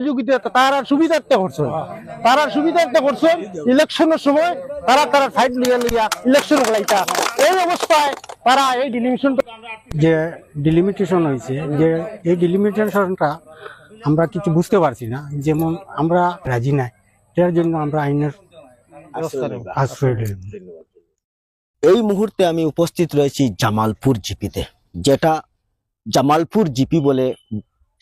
তারা সুবিধার্থে করছেন তারা সুবিধার্থে করছেন ইলেকশনের সময় তারা তারা ফাইট লিয়া লিয়া ইলেকশন এই অবস্থায় তারা এই ডিলিমিশন যে ডিলিমিটেশন হয়েছে যে এই ডিলিমিটেশনটা আমরা কিছু বুঝতে পারছি না। যেমন আমরা রাজি নাই এটার জন্য আমরা আইনের আশ্রয় এই মুহূর্তে আমি উপস্থিত রয়েছি জামালপুর জিপিতে যেটা জামালপুর জিপি বলে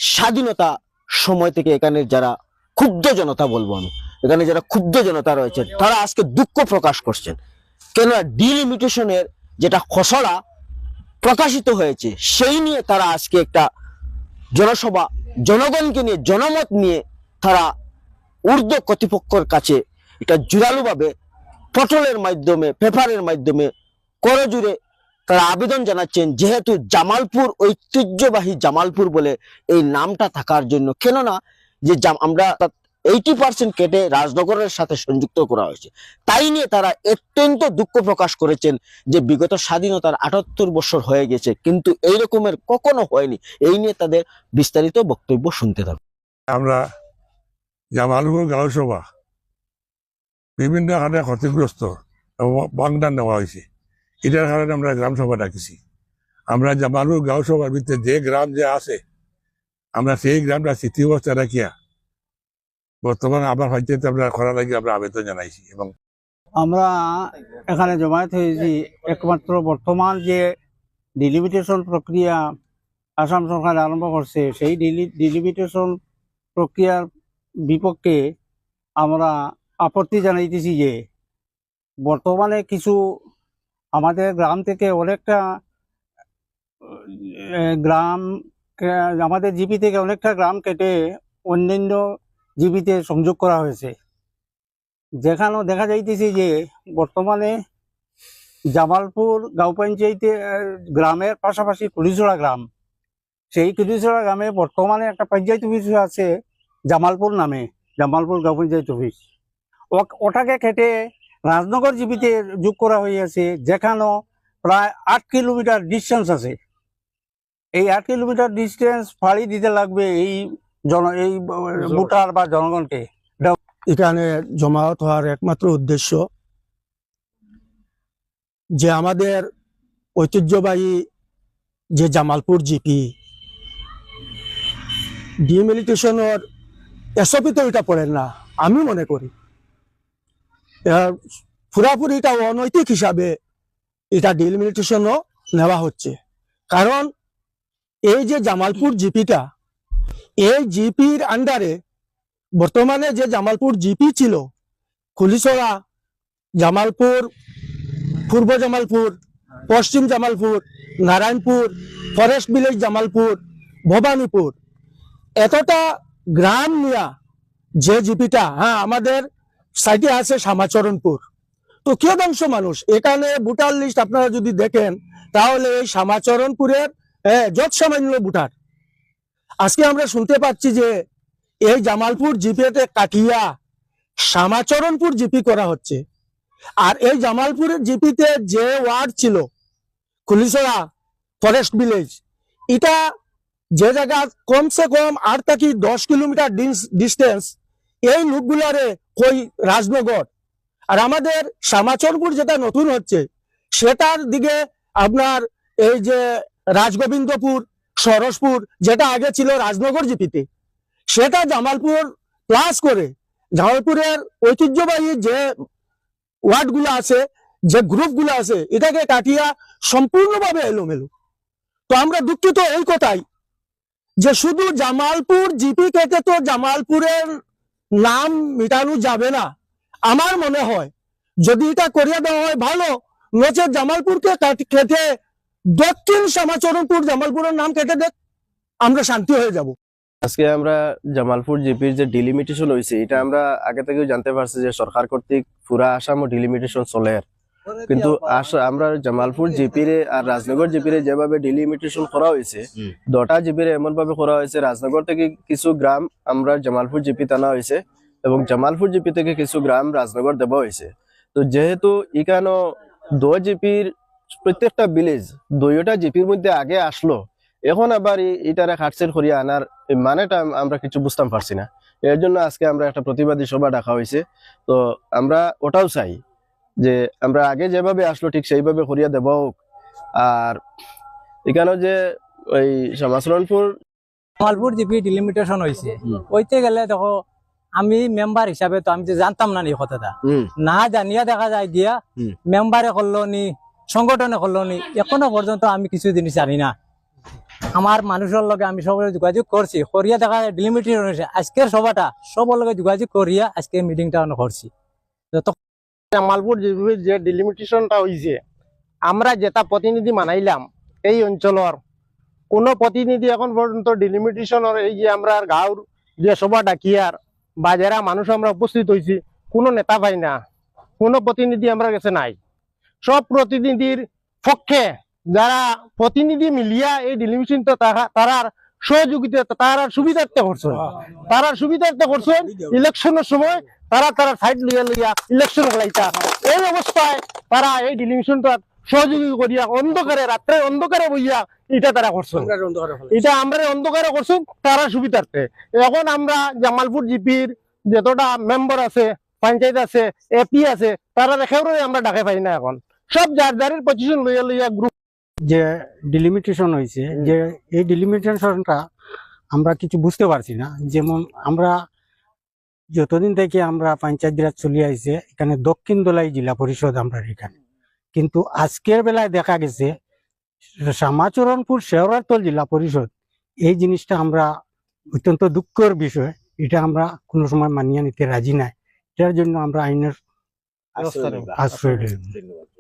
স্বাধীনতা সময় থেকে এখানে যারা ক্ষুব্ধ জনতা বলব আমি, এখানে যারা ক্ষুব্ধ জনতা রয়েছে তারা আজকে দুঃখ প্রকাশ করছেন। কেননা ডিলিমিটেশনের যেটা খসড়া প্রকাশিত হয়েছে, সেই নিয়ে তারা আজকে একটা জনসভা, জনগণকে নিয়ে, জনমত নিয়ে তারা ঊর্ধ্ব কর্তৃপক্ষের কাছে এটা জোরালোভাবে পটলের মাধ্যমে, পেপারের মাধ্যমে করজুড়ে তারা আবেদন জানাচ্ছেন, যেহেতু জামালপুর ঐতিহ্যবাহী জামালপুর বলে এই নামটা থাকার জন্য। কেননা, যে আমরা এইটি পার্সেন্ট কেটে রাজনগরের সাথে সংযুক্ত করা হয়েছে। তাই নিয়ে তারা অত্যন্ত দুঃখ প্রকাশ করেছেন যে বিগত স্বাধীনতার আটাত্তর বছর হয়ে গেছে, কিন্তু এই রকমের কখনো হয়নি। এই নিয়ে তাদের বিস্তারিত বক্তব্য শুনতে থাকুন। আমরা জামালপুর গাঁও সভা বিভিন্ন কারণে ক্ষতিগ্রস্ত এবং বাগদান নেওয়া হয়েছে। এটার কারণে আমরা গ্রাম সভা ডাকিছি আমরা জামালপুর গাঁও সভার ভিতরে যে গ্রাম যে আছে, আমরা সেই গ্রামটা স্থিতি অবস্থা রাখিয়া বর্তমানে আবার হয়তো আমরা করা লাগে আমরা আবেদন জানাইছি এবং আমরা এখানে জমায়েত হয়েছি একমাত্র বর্তমান যে ডিলিমিটেশন প্রক্রিয়া আসাম সরকার আরম্ভ করছে, সেই ডিলিমিটেশন প্রক্রিয়ার বিপক্ষে আমরা আপত্তি জানাইতেছি যে বর্তমানে কিছু আমাদের গ্রাম থেকে অনেকটা গ্রাম আমাদের জিপি থেকে অনেকটা গ্রাম কেটে অন্যান্য জিপিতে সংযোগ করা হয়েছে। যেখানেও দেখা যাইতেছে যে, বর্তমানে জামালপুর গাঁও পঞ্চায়েতে গ্রামের পাশাপাশি কুলিছড়া গ্রাম। সেই কুলিছড়া গ্রামে বর্তমানে একটা পঞ্চায়েত অফিস আছে জামালপুর নামে, জামালপুর গাঁও পঞ্চায়েত অফিস। ওটাকে কেটে রাজনগর জীবিতে যোগ করা হয়েছে যেখানেও প্রায় আট কিলোমিটার ডিস্টেন্স আছে। এই আট কিলোমিটার ডিস্টেন্স ফাড়ি দিতে লাগবে এই জন, এই ভোটার বা জনগণকে। এখানে জমায়েত হওয়ার একমাত্র উদ্দেশ্য যে আমাদের ঐতিহ্যবাহী যে জামালপুর জিপি, ডিমিলিটেশনের এসপি তো এটা পড়েন না, আমি মনে করি। এর পুরাপুরি এটা অনৈতিক হিসাবে এটা ডিলিমিটেশনও নেওয়া হচ্ছে। কারণ এই যে জামালপুর জিপিটা, এই জিপির আন্ডারে বর্তমানে যে জামালপুর জিপি ছিল, খুলিছড়া, জামালপুর, পূর্ব জামালপুর, পশ্চিম জামালপুর, নারায়ণপুর ফরেস্ট ভিলেজ জামালপুর, ভবানীপুর, এতটা গ্রাম নিয়া যে জিপিটা হ্যাঁ আমাদের সাইডে আছে শ্যামাচরণপুর। তো কিয়দাংশ মানুষ, এখানে ভোটার লিস্ট আপনারা যদি দেখেন, তাহলে এই শ্যামাচরণপুরের যত সামান্য ভোটার। আজকে আমরা শুনতে পাচ্ছি যে এই জামালপুর জিপিতে কাটিয়া শ্যামাচরণপুর জিপি করা হচ্ছে। আর এই জামালপুরের জিপিতে যে ওয়ার্ড ছিল কুলিছড়া ফরেস্ট ভিলেজ, এটা যে জায়গা কমসে কম আট থেকে দশ কিলোমিটার ডিস্টেন্স, এই লোকগুলারে রাজনগর। আর আমাদের শ্যামাচরপুর যেটা নতুন হচ্ছে, সেটার দিকে আপনার এই যে রাজগোবিন্দপুর, সরসপুর, যেটা আগে ছিল রাজনগর জিপিতে, সেটা জামালপুর প্লাস করে জামালপুরের ঐতিহ্যবাহী যে ওয়ার্ডগুলো আছে, যে গ্রুপগুলো আছে, এটাকে কাটিয়া সম্পূর্ণভাবে এলোমেলো। তো আমরা দুঃখিত এই কথাই যে শুধু জামালপুর জিপি কেটে তো জামালপুরের নাম মিটানো যাবে না। আমার মনে হয়, যদি এটা করিয়া দেওয়া হয় ভালো, নচে জামালপুরকে কেটে দক্ষিণ শ্যামাচরণপুর জামালপুরের নাম কেটে দেখ, আমরা শান্তি হয়ে যাব। আজকে আমরা জামালপুর জিপির যে ডিলিমিটেশন হয়েছে এটা আমরা আগে থেকেও জানতে পারছি যে সরকার কর্তৃক পুরা আসাম ডিলিমিটেশন চলে কিন্তু আস- আমরা জামালপুর জিপিরে আর রাজনগর জিপিরে যেভাবে ডিলিমিটেশন করা হয়েছে। দটা জিপিরে এমন ভাবে করা হয়েছে রাজনগর থেকে কিছু গ্রাম আমরা জামালপুর জিপি টানা হয়েছে এবং জামালপুর জিপি থেকে কিছু গ্রাম রাজনগর দেওয়া হয়েছে। তো যেহেতু এখানে দো জিপির প্রত্যেকটা ভিলেজ দুইটা জিপির মধ্যে আগে আসলো এখন আবার এটারে হাটসেল করিয়া আনার মানেটা আমরা কিছু বুঝতাম পারছি না। এর জন্য আজকে আমরা একটা প্রতিবাদী সভা ডাকা হয়েছে। তো আমরা ওটাও চাই যে আমরা আগে যেভাবে আসলো ঠিক সেইভাবে করিয়া দেব হোক। আর এখানে যে ওই সমাচরণপুর মালপুর জিপি ডিলিমিটেশন হয়েছে ওইতে গেলে দেখো আমি মেম্বার হিসাবে তো আমি তো জানতাম না এই কথাটা। না জানিয়া দেখা যায় হুম। মেম্বারে করল নি সংগঠনে করল নি এখনও পর্যন্ত আমি কিছু জিনিস জানি না। আমার মানুষের লগে আমি সবার যোগাযোগ করছি করিয়া দেখা যায় ডিলিমিটেশন হয়েছে আজকের সভাটা সবার লগে যোগাযোগ করিয়া আজকে মিটিংটা করছি। যত জামালপুর যে ডিলিমিটেশনটা হয়েছে আমরা যেটা প্রতিনিধি মানাইলাম, এই অঞ্চলের কোন প্রতিনিধি এখন পর্যন্ত ডিলিমিটেশনের এই যে আমরা গাঁর যে সভা ডাকিয়ার বা যারা মানুষ আমরা উপস্থিত হয়েছি কোনো নেতা পাই না, কোনো প্রতিনিধি আমরা কাছে নাই। সব প্রতিনিধির পক্ষে যারা প্রতিনিধি মিলিয়া এই ডিলিমিটেশনটা তারার সহযোগিতা তারার সুবিধার্থে করছেন। তারার সুবিধার্থে করছেন ইলেকশনের সময় তারা তারা সাইড লইয়া লইয়া ইলেকশন খেলাইতা এই অবস্থায় তারা এই ডিলিমিশনটা সহযোগী করিয়া অন্ধকারে রাত্রে অন্ধকারে বইয়া এটা তারা করছেন। এটা আমরা অন্ধকারে করছেন তারা সুবিধার্থে। এখন আমরা জামালপুর জিপির যতটা মেম্বার আছে পঞ্চায়েত আছে এপি আছে তারা রেখেও আমরা ডাকে পাই না এখন। সব যার যারের পজিশন লইয়া লইয়া গ্রুপ যে ডিলিমিটেশন হয়েছে যে এই ডিলিমিটেশনটা আমরা কিছু বুঝতে পারছি না। যেমন আমরা যতদিন থেকে আমরা পঞ্চায়েত রাজ চলে আইছে এখানে দক্ষিণ দোলাই জেলা পরিষদ আমরা এখানে। কিন্তু আজকের বেলায় দেখা গেছে শ্যামাচরণপুর শেওরাতল জেলা পরিষদ এই জিনিসটা আমরা অত্যন্ত দুঃখের বিষয়। এটা আমরা কোনো সময় মানিয়ে নিতে রাজি নাই। এটার জন্য আমরা আইনের। আশ্রয় ধন্যবাদ।